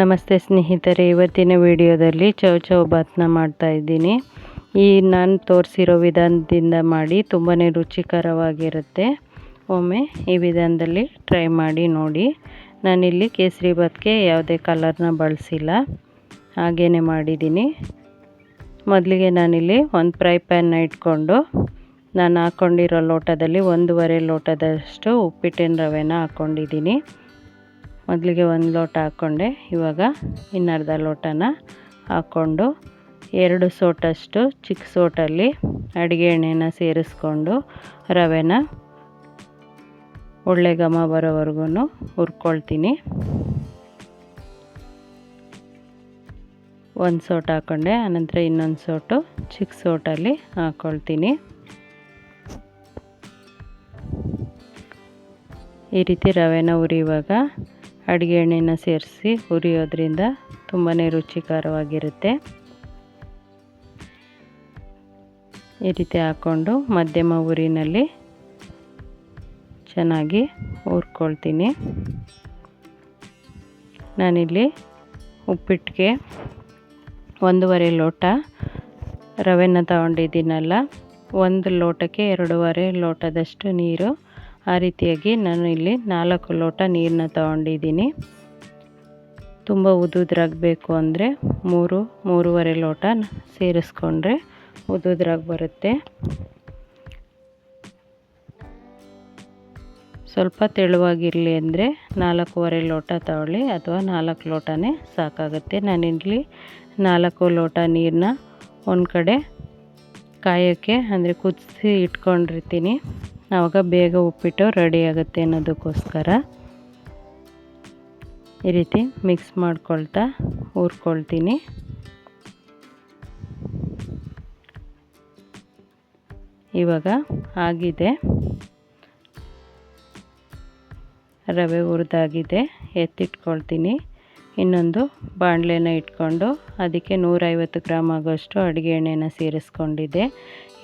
ನಮಸ್ತೆ ಸ್ನೇಹಿತರೆ, ಇವತ್ತಿನ ವಿಡಿಯೋದಲ್ಲಿ ಚೌ ಚೌ ಬಾತ್ನ ಮಾಡ್ತಾ ಇದ್ದೀನಿ. ಈ ನಾನು ತೋರಿಸಿರೋ ವಿಧಾನದಿಂದ ಮಾಡಿ ತುಂಬಾ ರುಚಿಕರವಾಗಿರುತ್ತೆ. ಒಮ್ಮೆ ಈ ವಿಧಾನದಲ್ಲಿ ಟ್ರೈ ಮಾಡಿ ನೋಡಿ. ನಾನಿಲ್ಲಿ ಕೇಸರಿ ಬಾತ್ಗೆ ಯಾವುದೇ ಕಲರ್ನ ಬಳಸಿಲ್ಲ. ಹಾಗೇ ಮಾಡಿದ್ದೀನಿ. ಮೊದಲಿಗೆ ನಾನಿಲ್ಲಿ ಒಂದು ಫ್ರೈ ಪ್ಯಾನ್ನ ಇಟ್ಕೊಂಡು, ನಾನು ಹಾಕ್ಕೊಂಡಿರೋ ಲೋಟದಲ್ಲಿ ಒಂದೂವರೆ ಲೋಟದಷ್ಟು ಉಪ್ಪಿಟ್ಟಿನ ರವೆನ ಹಾಕ್ಕೊಂಡಿದ್ದೀನಿ ಮೊದಲಿಗೆ ಒಂದು ಲೋಟ ಹಾಕ್ಕೊಂಡೆ. ಇವಾಗ ಇನ್ನರ್ಧ ಲೋಟನ ಹಾಕ್ಕೊಂಡು ಎರಡು ಸೋಟಷ್ಟು ಚಿಕ್ಕ ಸೋಟಲ್ಲಿ ಅಡುಗೆ ಎಣ್ಣೆನ ಸೇರಿಸ್ಕೊಂಡು ರವೆನ ಒಳ್ಳೆ ಘಮ ಬರೋವರೆಗೂ ಹುರ್ಕೊಳ್ತೀನಿ. ಒಂದು ಸೋಟ್ ಹಾಕ್ಕೊಂಡೆ, ಆನಂತರ ಇನ್ನೊಂದು ಸೋಟು ಚಿಕ್ಕ ಸೋಟಲ್ಲಿ ಹಾಕ್ಕೊಳ್ತೀನಿ. ಈ ರೀತಿ ರವೆನ ಹುರಿಯುವಾಗ ಅಡುಗೆ ಎಣ್ಣೆನ ಸೇರಿಸಿ ಹುರಿಯೋದ್ರಿಂದ ತುಂಬಾ ರುಚಿಕರವಾಗಿರುತ್ತೆ. ಈ ರೀತಿ ಹಾಕ್ಕೊಂಡು ಮಧ್ಯಮ ಉರಿನಲ್ಲಿ ಚೆನ್ನಾಗಿ ಹುರ್ಕೊಳ್ತೀನಿ. ನಾನಿಲ್ಲಿ ಉಪ್ಪಿಟ್ಟಿಗೆ ಒಂದೂವರೆ ಲೋಟ ರವೆನ ತಗೊಂಡಿದ್ದೀನಲ್ಲ, ಒಂದು ಲೋಟಕ್ಕೆ ಎರಡೂವರೆ ಲೋಟದಷ್ಟು ನೀರು ಆ ರೀತಿಯಾಗಿ ನಾನು ಇಲ್ಲಿ ನಾಲ್ಕು ಲೋಟ ನೀರನ್ನ ತಗೊಂಡಿದ್ದೀನಿ. ತುಂಬ ಉದುದ್ರಾಗಬೇಕು ಅಂದರೆ ಮೂರು, ಮೂರುವರೆ ಲೋಟ ಸೇರಿಸ್ಕೊಂಡ್ರೆ ಉದುದ್ರಾಗಿ ಬರುತ್ತೆ. ಸ್ವಲ್ಪ ತೆಳುವಾಗಿರಲಿ ಅಂದರೆ ನಾಲ್ಕೂವರೆ ಲೋಟ ತಗೊಳ್ಳಿ ಅಥವಾ ನಾಲ್ಕು ಲೋಟನೇ ಸಾಕಾಗುತ್ತೆ. ನಾನಿಲ್ಲಿ ನಾಲ್ಕು ಲೋಟ ನೀರನ್ನ ಒಂದು ಕಡೆ ಕಾಯೋಕ್ಕೆ ಅಂದರೆ ಕುದಿಸಿ ಇಟ್ಕೊಂಡಿರ್ತೀನಿ. ಆವಾಗ ಬೇಗ ಉಪ್ಪಿಟ್ಟು ರೆಡಿ ಆಗುತ್ತೆ ಅನ್ನೋದಕ್ಕೋಸ್ಕರ ಈ ರೀತಿ ಮಿಕ್ಸ್ ಮಾಡ್ಕೊಳ್ತಾ ಹುರ್ಕೊಳ್ತೀನಿ. ಇವಾಗ ಆಗಿದೆ. ರವೆ ಹುರಿದಾಗಿದೆ, ಎತ್ತಿಟ್ಕೊಳ್ತೀನಿ. ಇನ್ನೊಂದು ಬಾಣಲೆನ ಇಟ್ಕೊಂಡು ಅದಕ್ಕೆ ನೂರೈವತ್ತು ಗ್ರಾಮ್ ಆಗೋಷ್ಟು ಅಡುಗೆ ಎಣ್ಣೆನ ಸೇರಿಸ್ಕೊಂಡಿದ್ದೆ.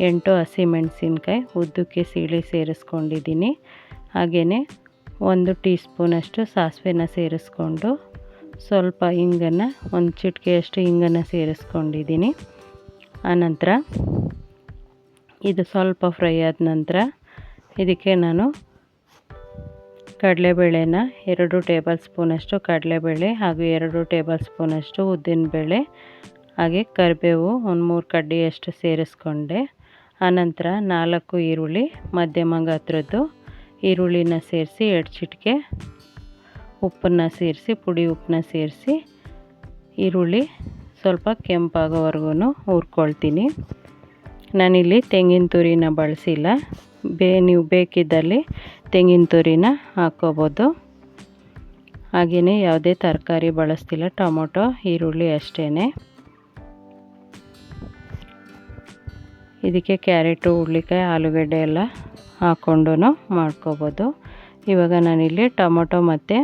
ಎಂಟು ಹಸಿಮೆಣಸಿನ್ಕಾಯಿ ಉದ್ದಕ್ಕೆ ಸೀಳಿ ಸೇರಿಸ್ಕೊಂಡಿದ್ದೀನಿ. ಹಾಗೆಯೇ ಒಂದು ಟೀ ಸ್ಪೂನಷ್ಟು ಸಾಸಿವೆನ ಸೇರಿಸ್ಕೊಂಡು ಸ್ವಲ್ಪ ಹಿಂಗನ್ನು ಒಂದು ಚಿಟಿಕೆಯಷ್ಟು ಹಿಂಗನ್ನು ಸೇರಿಸ್ಕೊಂಡಿದ್ದೀನಿ. ಆನಂತರ ಇದು ಸ್ವಲ್ಪ ಫ್ರೈ ಆದ ನಂತರ ಇದಕ್ಕೆ ನಾನು ಕಡಲೆಬೇಳೆನ ಎರಡು ಟೇಬಲ್ ಸ್ಪೂನಷ್ಟು ಕಡಲೆಬೇಳೆ ಹಾಗೂ ಎರಡು ಟೇಬಲ್ ಸ್ಪೂನಷ್ಟು ಉದ್ದಿನಬೇಳೆ ಹಾಗೆ ಕರಿಬೇವು ಒಂದು ಮೂರು ಕಡ್ಡಿಯಷ್ಟು ಸೇರಿಸ್ಕೊಂಡೆ. ಆನಂತರ ನಾಲ್ಕು ಈರುಳ್ಳಿ ಮಧ್ಯಮ ಗಾತ್ರದ್ದು ಈರುಳ್ಳಿನ ಸೇರಿಸಿ ಎರಡು ಚಿಟಿಕೆ ಉಪ್ಪನ್ನು ಸೇರಿಸಿ, ಪುಡಿ ಉಪ್ಪನ್ನ ಸೇರಿಸಿ ಈರುಳ್ಳಿ ಸ್ವಲ್ಪ ಕೆಂಪಾಗೋವರೆಗೂ ಹುರ್ಕೊಳ್ತೀನಿ. ನಾನಿಲ್ಲಿ ತೆಂಗಿನ ತುರಿನ ಬಳಸಿಲ್ಲ. ಬೇ ನೀವು ಬೇಕಿದ್ದಲ್ಲಿ ತೆಂಗಿನ ತುರಿನ ಹಾಕ್ಕೋಬೋದು ಹಾಗೆಯೇ ಯಾವುದೇ ತರಕಾರಿ ಬಳಸ್ತಿಲ್ಲ, ಟೊಮೊಟೊ, ಈರುಳ್ಳಿ ಅಷ್ಟೇ ಇದಕ್ಕೆ ಕ್ಯಾರೆಟು, ಹುರುಳಿಕಾಯಿ, ಆಲೂಗಡ್ಡೆ ಎಲ್ಲ ಹಾಕ್ಕೊಂಡು ಮಾಡ್ಕೋಬೋದು. ಇವಾಗ ನಾನಿಲ್ಲಿ ಟೊಮೊಟೊ ಮತ್ತು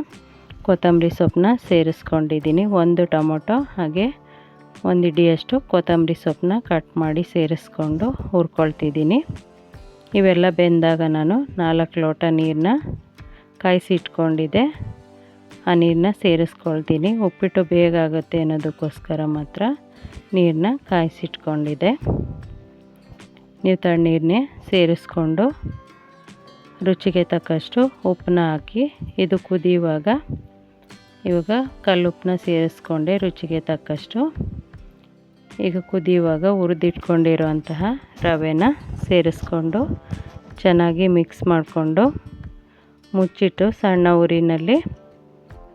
ಕೊತ್ತಂಬರಿ ಸೊಪ್ಪನ್ನ ಸೇರಿಸ್ಕೊಂಡಿದ್ದೀನಿ. ಒಂದು ಟೊಮೊಟೊ ಹಾಗೆ ಒಂದು ಇಡಿಯಷ್ಟು ಕೊತ್ತಂಬರಿ ಸೊಪ್ಪನ್ನ ಕಟ್ ಮಾಡಿ ಸೇರಿಸ್ಕೊಂಡು ಹುರ್ಕೊಳ್ತಿದ್ದೀನಿ. ಇವೆಲ್ಲ ಬೆಂದಾಗ ನಾನು ನಾಲ್ಕು ಲೋಟ ನೀರನ್ನ ಕಾಯಿಸಿ ಇಟ್ಕೊಂಡಿದ್ದೆ ಆ ನೀರನ್ನ ಸೇರಿಸ್ಕೊಳ್ತೀನಿ. ಉಪ್ಪಿಟ್ಟು ಬೇಗ ಆಗುತ್ತೆ ಅನ್ನೋದಕ್ಕೋಸ್ಕರ ಮಾತ್ರ ನೀರನ್ನ ಕಾಯಿಸಿಟ್ಕೊಂಡಿದ್ದೆ. ನೀವು ತಣ್ಣೀರನ್ನೇ ಸೇರಿಸ್ಕೊಂಡು ರುಚಿಗೆ ತಕ್ಕಷ್ಟು ಉಪ್ಪನ್ನ ಹಾಕಿ ಇದು ಕುದಿಯುವಾಗ ಇವಾಗ ಕಲ್ಲುಪ್ಪನ್ನ ಸೇರಿಸ್ಕೊಂಡೆ ರುಚಿಗೆ ತಕ್ಕಷ್ಟು. ಈಗ ಕುದಿಯುವಾಗ ಹುರಿದಿಟ್ಕೊಂಡಿರುವಂತಹ ರವೆನ ಸೇರಿಸ್ಕೊಂಡು ಚೆನ್ನಾಗಿ ಮಿಕ್ಸ್ ಮಾಡಿಕೊಂಡು ಮುಚ್ಚಿಟ್ಟು ಸಣ್ಣ ಉರಿನಲ್ಲಿ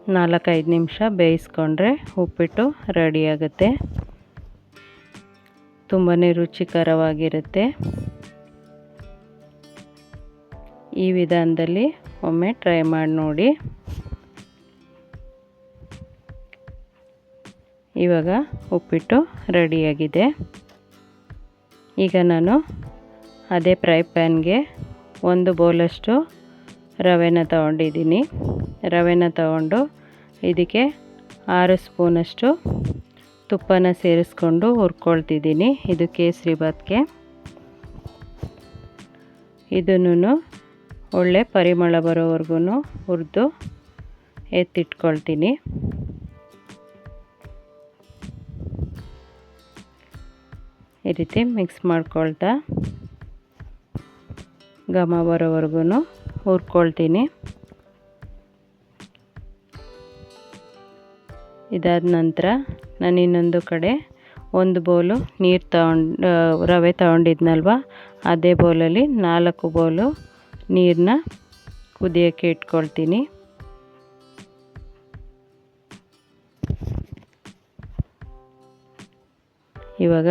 ನಾಲ್ಕೈದು ನಿಮಿಷ ಬೇಯಿಸ್ಕೊಂಡ್ರೆ ಉಪ್ಪಿಟ್ಟು ರೆಡಿಯಾಗುತ್ತೆ ತುಂಬಾ ರುಚಿಕರವಾಗಿರುತ್ತೆ. ಈ ವಿಧಾನದಲ್ಲಿ ಒಮ್ಮೆ ಟ್ರೈ ಮಾಡಿ ನೋಡಿ. ಇವಾಗ ಉಪ್ಪಿಟ್ಟು ರೆಡಿಯಾಗಿದೆ ಈಗ ನಾನು ಅದೇ ಫ್ರೈ ಪ್ಯಾನ್ಗೆ ಒಂದು ಬೌಲಷ್ಟು ರವೆನ ತಗೊಂಡಿದ್ದೀನಿ. ರವೆನ ತಗೊಂಡು ಇದಕ್ಕೆ ಆರು ಸ್ಪೂನಷ್ಟು ತುಪ್ಪನ ಸೇರಿಸ್ಕೊಂಡು ಹುರ್ಕೊಳ್ತಿದ್ದೀನಿ ಇದು ಕೇಸರಿ ಭಾತ್ಗೆ. ಇದನ್ನು ಒಳ್ಳೆ ಪರಿಮಳ ಬರೋವರೆಗೂ ಹುರಿದು ಎತ್ತಿಟ್ಕೊಳ್ತೀನಿ. ಈ ರೀತಿ ಮಿಕ್ಸ್ ಮಾಡ್ಕೊಳ್ತಾ ಘಮ ಬರೋವರೆಗೂ ಹುರ್ಕೊಳ್ತೀನಿ. ಇದಾದ ನಂತರ ನಾನು ಇನ್ನೊಂದು ಕಡೆ ಒಂದು ಬೌಲು ನೀರು ತಗೊಂಡು ರವೆ ತಗೊಂಡಿದ್ನಲ್ವ? ಅದೇ ಬೌಲಲ್ಲಿ ನಾಲ್ಕು ಬೌಲು ನೀರನ್ನ ಕುದಿಯೋಕ್ಕೆ ಇಟ್ಕೊಳ್ತೀನಿ. ಇವಾಗ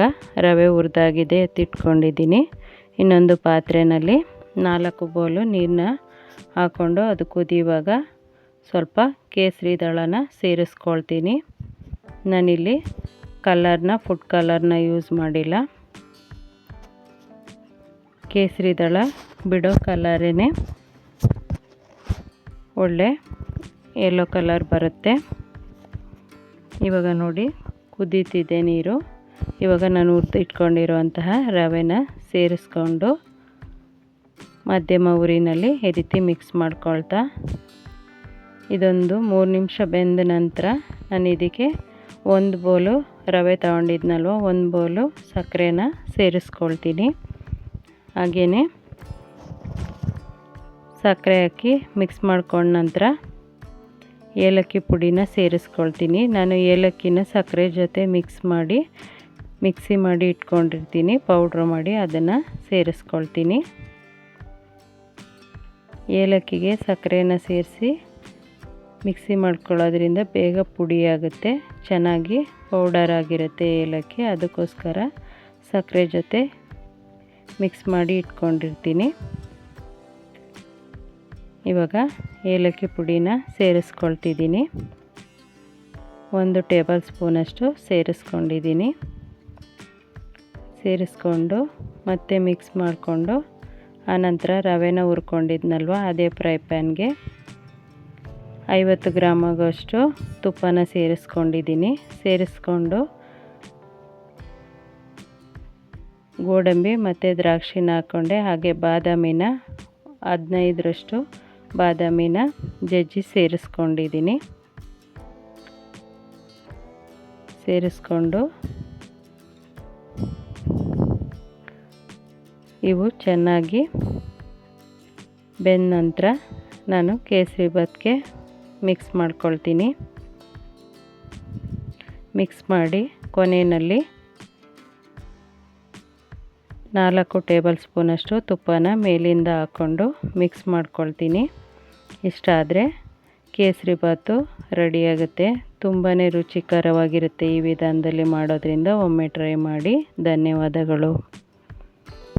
ರವೆ ಹುರಿದಾಗಿದೆ ಎತ್ತಿಟ್ಕೊಂಡಿದ್ದೀನಿ. ಇನ್ನೊಂದು ಪಾತ್ರೆಯಲ್ಲಿ ನಾಲ್ಕು ಬೌಲು ನೀರನ್ನ ಹಾಕ್ಕೊಂಡು ಅದು ಕುದಿಯುವಾಗ ಸ್ವಲ್ಪ ಕೇಸರಿ ದಳನ ಸೇರಿಸ್ಕೊಳ್ತೀನಿ. ನಾನಿಲ್ಲಿ ಕಲರ್ನ, ಫುಡ್ ಕಲರ್ನ ಯೂಸ್ ಮಾಡಿಲ್ಲ. ಕೇಸರಿ ದಳ ಬಿಡೋ ಕಲರೇ ಒಳ್ಳೆ ಯೆಲ್ಲೋ ಕಲರ್ ಬರುತ್ತೆ. ಇವಾಗ ನೋಡಿ, ಕುದೀತಿದೆ ನೀರು. ಇವಾಗ ನಾನು ಹುರಿದು ಇಟ್ಕೊಂಡಿರುವಂತಹ ರವೆನ ಸೇರಿಸ್ಕೊಂಡು ಮಧ್ಯಮ ಉರಿನಲ್ಲಿ ಈ ರೀತಿ ಮಿಕ್ಸ್ ಮಾಡ್ಕೊಳ್ತಾ. ಇದೊಂದು ಮೂರು ನಿಮಿಷ ಬೆಂದ ನಂತರ ನಾನು ಇದಕ್ಕೆ ಒಂದು ಬೋಲು ರವೆ ತಗೊಂಡಿದ್ನಲ್ವ, ಒಂದು ಬೋಲು ಸಕ್ಕರೆನ ಸೇರಿಸ್ಕೊಳ್ತೀನಿ. ಹಾಗೆಯೇ ಸಕ್ಕರೆ ಹಾಕಿ ಮಿಕ್ಸ್ ಮಾಡ್ಕೊಂಡ ನಂತರ ಏಲಕ್ಕಿ ಪುಡಿನ ಸೇರಿಸ್ಕೊಳ್ತೀನಿ. ನಾನು ಏಲಕ್ಕಿನ ಸಕ್ಕರೆ ಜೊತೆ ಮಿಕ್ಸ್ ಮಾಡಿ, ಮಿಕ್ಸಿ ಮಾಡಿ ಇಟ್ಕೊಂಡಿರ್ತೀನಿ ಪೌಡ್ರ್ ಮಾಡಿ ಅದನ್ನು ಸೇರಿಸ್ಕೊಳ್ತೀನಿ. ಏಲಕ್ಕಿಗೆ ಸಕ್ಕರೆನ ಸೇರಿಸಿ ಮಿಕ್ಸಿ ಮಾಡ್ಕೊಳ್ಳೋದ್ರಿಂದ ಬೇಗ ಪುಡಿ ಆಗುತ್ತೆ ಚೆನ್ನಾಗಿ ಪೌಡರ್ ಆಗಿರುತ್ತೆ ಏಲಕ್ಕಿ. ಅದಕ್ಕೋಸ್ಕರ ಸಕ್ಕರೆ ಜೊತೆ ಮಿಕ್ಸ್ ಮಾಡಿ ಇಟ್ಕೊಂಡಿರ್ತೀನಿ. ಇವಾಗ ಏಲಕ್ಕಿ ಪುಡಿನ ಸೇರಿಸ್ಕೊಳ್ತಿದ್ದೀನಿ. ಒಂದು ಟೇಬಲ್ ಸ್ಪೂನಷ್ಟು ಸೇರಿಸ್ಕೊಂಡಿದ್ದೀನಿ. ಸೇರಿಸ್ಕೊಂಡು ಮತ್ತೆ ಮಿಕ್ಸ್ ಮಾಡಿಕೊಂಡು ಆನಂತರ ರವೆನ ಹುರ್ಕೊಂಡಿದ್ನಲ್ವ? ಅದೇ ಫ್ರೈ ಪ್ಯಾನ್ಗೆ. ಐವತ್ತು ಗ್ರಾಮ್ ಆಗೋಷ್ಟು ತುಪ್ಪನ ಸೇರಿಸ್ಕೊಂಡಿದ್ದೀನಿ. ಸೇರಿಸ್ಕೊಂಡು ಗೋಡಂಬಿ ಮತ್ತು ದ್ರಾಕ್ಷಿನ ಹಾಕ್ಕೊಂಡೆ ಹಾಗೆ ಬಾದಾಮಿನ ಹದಿನೈದರಷ್ಟು ಬಾದಾಮಿನ ಜಜ್ಜಿ ಸೇರಿಸ್ಕೊಂಡಿದ್ದೀನಿ. ಸೇರಿಸ್ಕೊಂಡು ಇವು ಚೆನ್ನಾಗಿ ಬೆಂದ ನಂತರ ನಾನು ಕೇಸರಿ ಭಾತ್ಗೆ ಮಿಕ್ಸ್ ಮಾಡ್ಕೊಳ್ತೀನಿ. ಮಿಕ್ಸ್ ಮಾಡಿ ಕೊನೆಯಲ್ಲಿ ನಾಲ್ಕು ಟೇಬಲ್ ಸ್ಪೂನಷ್ಟು ತುಪ್ಪನ ಮೇಲಿಂದ ಹಾಕ್ಕೊಂಡು ಮಿಕ್ಸ್ ಮಾಡ್ಕೊಳ್ತೀನಿ. ಇಷ್ಟ ಆದರೆ ಕೇಸರಿ ಭಾತು ರೆಡಿಯಾಗುತ್ತೆ ತುಂಬಾ ರುಚಿಕರವಾಗಿರುತ್ತೆ ಈ ವಿಧಾನದಲ್ಲಿ ಮಾಡೋದ್ರಿಂದ. ಒಮ್ಮೆ ಟ್ರೈ ಮಾಡಿ. ಧನ್ಯವಾದಗಳು.